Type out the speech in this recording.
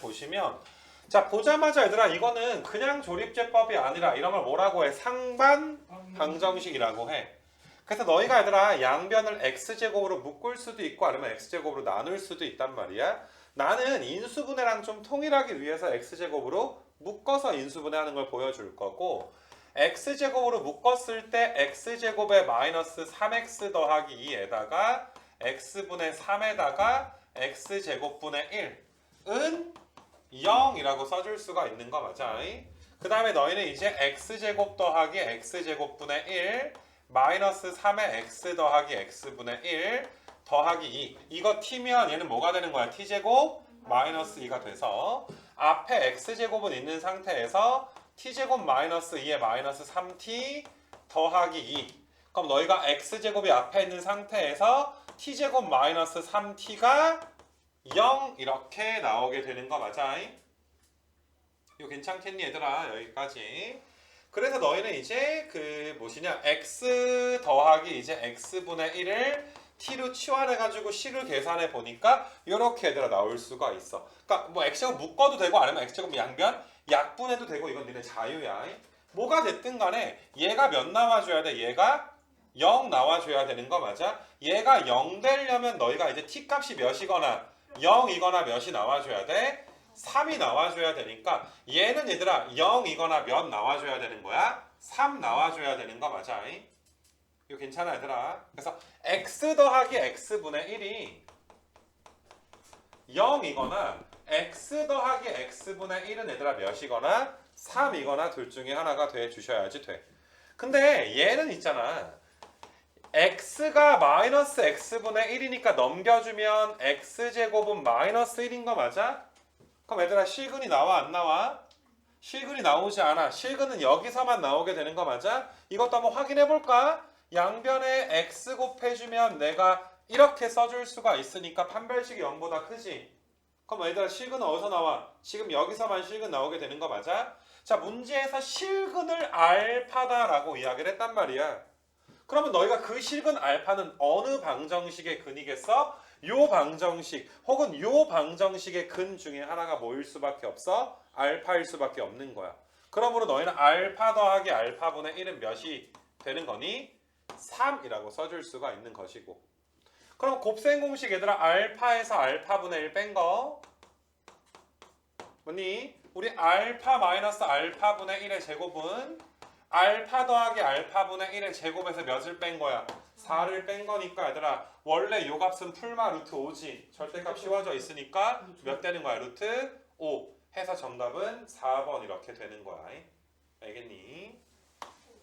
보시면 자 보자마자 얘들아 이거는 그냥 조립제법이 아니라 이런 걸 뭐라고 해? 상반 방정식이라고 해. 그래서 너희가 얘들아 양변을 x제곱으로 묶을 수도 있고 아니면 x제곱으로 나눌 수도 있단 말이야. 나는 인수분해랑 좀 통일하기 위해서 x제곱으로 묶어서 인수분해하는 걸 보여줄 거고 x제곱으로 묶었을 때 x제곱에 마이너스 3x 더하기 2에다가 x분의 3에다가 x제곱분의 1은 0이라고 써줄 수가 있는 거 맞아? 그 다음에 너희는 이제 x제곱 더하기 x제곱분의 1 마이너스 3의 x 더하기 x분의 1 더하기 2 이거 t면 얘는 뭐가 되는 거야? t제곱 마이너스 2가 돼서 앞에 x제곱은 있는 상태에서 t제곱 마이너스 2에 마이너스 3t 더하기 2 그럼 너희가 x제곱이 앞에 있는 상태에서 t제곱 마이너스 3t가 0 이렇게 나오게 되는 거 맞아? 이거 괜찮겠니 얘들아? 여기까지. 그래서 너희는 이제 그 무엇이냐? X 더하기 이제 x분의 1을 t로 치환해 가지고 식을 계산해 보니까 이렇게 얘들아 나올 수가 있어. 그러니까 뭐 x제곱 묶어도 되고 아니면 x제곱 양변 약분해도 되고 이건 니네 자유야. 뭐가 됐든 간에 얘가 몇 나와줘야 돼? 얘가 0 나와줘야 되는 거 맞아? 얘가 0 되려면 너희가 이제 t 값이 몇이거나 0이거나 몇이 나와줘야 돼? 3이 나와줘야 되니까 얘는 얘들아 0이거나 몇 나와줘야 되는 거야? 3 나와줘야 되는 거 맞아? 이거 괜찮아 얘들아 그래서 x 더하기 x분의 1이 0이거나 x 더하기 x분의 1은 얘들아 몇이거나 3이거나 둘 중에 하나가 돼 주셔야지 돼 근데 얘는 있잖아 x가 마이너스 x분의 1이니까 넘겨주면 x제곱은 마이너스 1인 거 맞아? 그럼 얘들아 실근이 나와 안 나와? 실근이 나오지 않아 실근은 여기서만 나오게 되는 거 맞아? 이것도 한번 확인해 볼까? 양변에 x 곱해주면 내가 이렇게 써줄 수가 있으니까 판별식이 0보다 크지? 그럼 얘들아 실근은 어디서 나와? 지금 여기서만 실근 나오게 되는 거 맞아? 자 문제에서 실근을 알파다라고 이야기를 했단 말이야 그러면 너희가 그 실근 알파는 어느 방정식의 근이겠어? 요 방정식 혹은 요 방정식의 근 중에 하나가 뭐일 수밖에 없어? 알파일 수밖에 없는 거야. 그러므로 너희는 알파 더하기 알파분의 1은 몇이 되는 거니? 3이라고 써줄 수가 있는 것이고 그럼 곱셈 공식 얘들아 알파에서 알파분의 1 뺀 거 뭐니? 우리 알파 마이너스 알파분의 1의 제곱은 알파 더하기 알파분의 1의 제곱에서 몇을 뺀 거야? 4를 뺀 거니까 얘들아 원래 요 값은 풀마 루트 5지 절대값 씌워져 있으니까 몇 되는 거야? 루트 5 해서 정답은 4번 이렇게 되는 거야